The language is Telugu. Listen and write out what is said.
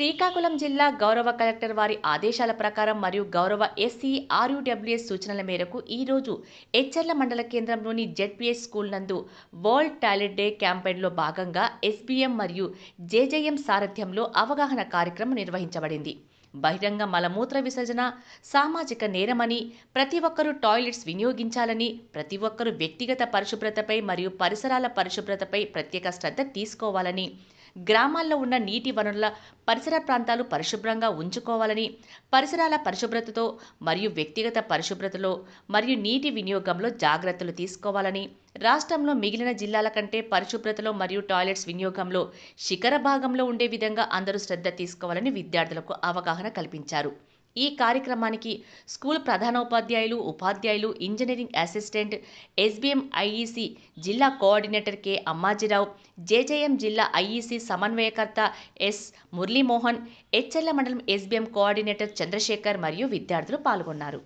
శ్రీకాకుళం జిల్లా గౌరవ కలెక్టర్ వారి ఆదేశాల ప్రకారం మరియు గౌరవ ఎస్సీ ఆర్యుడబ్ల్యూఎస్ సూచనల మేరకు ఈరోజు హెచ్చర్ల మండల కేంద్రంలోని జెడ్పీఎస్ స్కూల్ నందు వరల్డ్ టాయిలెట్ డే క్యాంపెయిన్లో భాగంగా ఎస్బీఎం మరియు జేజేఎం సారథ్యంలో అవగాహన కార్యక్రమం నిర్వహించబడింది. బహిరంగ మలమూత్ర విసర్జన సామాజిక నేరమని ప్రతి ఒక్కరూ టాయిలెట్స్ వినియోగించాలని ప్రతి ఒక్కరూ వ్యక్తిగత పరిశుభ్రతపై మరియు పరిసరాల పరిశుభ్రతపై ప్రత్యేక శ్రద్ధ తీసుకోవాలని గ్రామాల్లో ఉన్న నీటి వనరుల పరిసర ప్రాంతాలు పరిశుభ్రంగా ఉంచుకోవాలని పరిసరాల పరిశుభ్రతతో మరియు వ్యక్తిగత పరిశుభ్రతలో మరియు నీటి వినియోగంలో జాగ్రత్తలు తీసుకోవాలని రాష్ట్రంలో మిగిలిన జిల్లాల కంటే పరిశుభ్రతలో మరియు టాయిలెట్స్ వినియోగంలో శిఖర భాగంలో ఉండే విధంగా అందరూ శ్రద్ధ తీసుకోవాలని విద్యార్థులకు అవగాహన కల్పించారు. ఈ కార్యక్రమానికి స్కూల్ ప్రధానోపాధ్యాయులు ఉపాధ్యాయులు ఇంజనీరింగ్ అసిస్టెంట్ ఎస్బీఎం ఐఈసీ జిల్లా కోఆర్డినేటర్ కె. అమ్మాజీరావు జేజేఎం జిల్లా ఐఈసీ సమన్వయకర్త ఎస్. మురళీమోహన్ హెచ్ఎల్ల మండలం ఎస్బీఎం కోఆర్డినేటర్ చంద్రశేఖర్ మరియు విద్యార్థులు పాల్గొన్నారు.